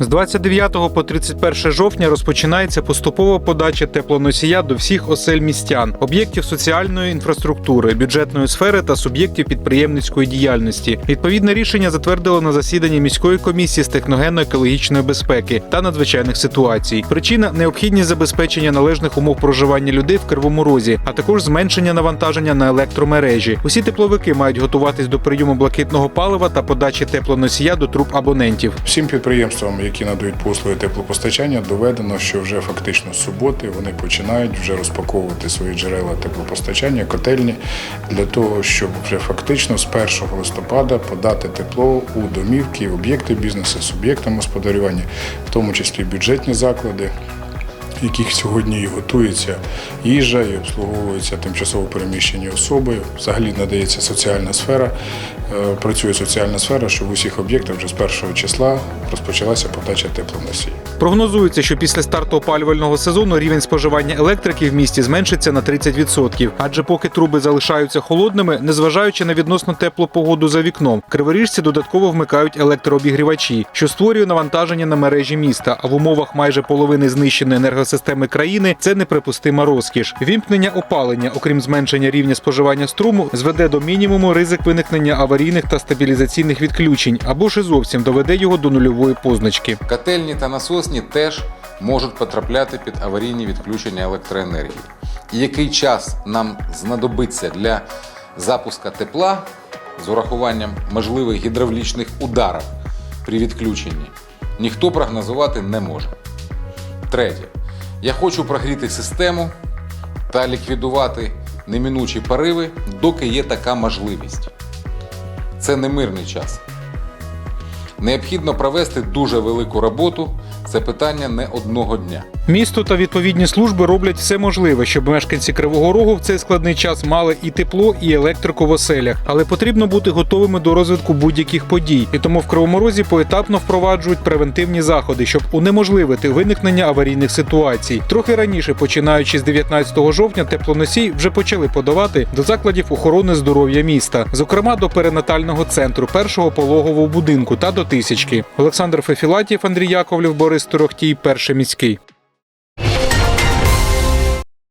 З 29 по 31 жовтня розпочинається поступова подача теплоносія до всіх осель містян, об'єктів соціальної інфраструктури, бюджетної сфери та суб'єктів підприємницької діяльності. Відповідне рішення затвердило на засіданні міської комісії з техногенно-екологічної безпеки та надзвичайних ситуацій. Причина необхідність забезпечення належних умов проживання людей в Кривому Розі, а також зменшення навантаження на електромережі. Усі тепловики мають готуватись до прийому блакитного палива та подачі теплоносія до труб абонентів. Всім підприємствам, які надають послуги теплопостачання, доведено, що вже фактично з суботи вони починають вже розпаковувати свої джерела теплопостачання, котельні для того, щоб вже фактично з 1 листопада подати тепло у домівки, об'єкти бізнесу, суб'єктам господарювання, в тому числі бюджетні заклади. Яких сьогодні і готується їжа, і обслуговуються тимчасово переміщені особи. Взагалі надається соціальна сфера, е, працює соціальна сфера, що в усіх об'єктах вже з першого числа розпочалася подача теплоносії. Прогнозується, що після старту опалювального сезону рівень споживання електрики в місті зменшиться на 30%. Адже поки труби залишаються холодними, незважаючи на відносно теплу погоду за вікном, криворіжці додатково вмикають електрообігрівачі, що створює навантаження на мережі міста. А в умовах майже половини знищеної енергосистеми країни це неприпустима розкіш. Вімкнення опалення, окрім зменшення рівня споживання струму, зведе до мінімуму ризик виникнення аварійних та стабілізаційних відключень або ж і зовсім доведе його до нульової позначки. Котельні та насосні теж можуть потрапляти під аварійні відключення електроенергії. І який час нам знадобиться для запуска тепла з урахуванням можливих гідравлічних ударів при відключенні, ніхто прогнозувати не може. Третє. Я хочу прогріти систему та ліквідувати неминучі пориви, доки є така можливість. Це не мирний час. Необхідно провести дуже велику роботу. Це питання не одного дня. Місто та відповідні служби роблять все можливе, щоб мешканці Кривого Рогу в цей складний час мали і тепло, і електрику в оселях. Але потрібно бути готовими до розвитку будь-яких подій. І тому в Кривому Розі поетапно впроваджують превентивні заходи, щоб унеможливити виникнення аварійних ситуацій. Трохи раніше, починаючи з 19 жовтня, теплоносій вже почали подавати до закладів охорони здоров'я міста, зокрема до перинатального центру першого пологового будинку та до тисячки. Олександр Фефілатів, Андрій Яковлів, Борис Торохтій, перший міський.